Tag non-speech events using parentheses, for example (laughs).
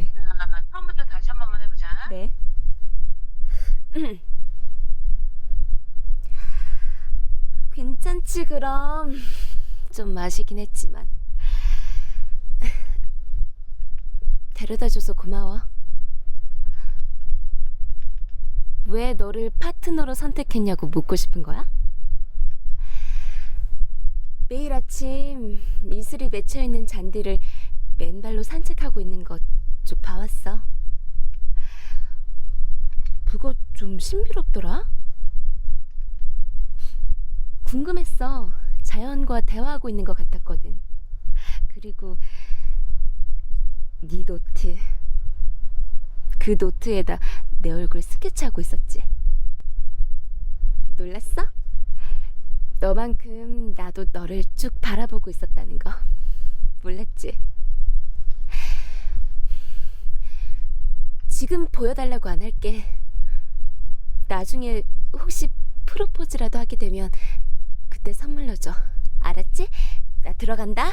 네. 자, 처음부터 다시 한 번만 해보자. 네. (clears throat) 괜찮지 그럼 (laughs) 좀 마시긴 했지만 (laughs) 데려다줘서 고마워. 왜 너를 파트너로 선택했냐고 묻고 싶은 거야? 매일 아침 미술이 맺혀 있는 잔디를 맨발로 산책하고 있는 것 쭉 봐왔어. 그거 좀 신비롭더라? 궁금했어. 자연과 대화하고 있는 것 같았거든. 그리고 네 노트. 그 노트에다 내 얼굴 스케치하고 있었지. 놀랐어? 너만큼 나도 너를 쭉 바라보고 있었다는 거 몰랐지? 지금 보여달라고 안 할게. 나중에 혹시 프로포즈라도 하게 되면 그때 선물로 줘. 알았지? 나 들어간다.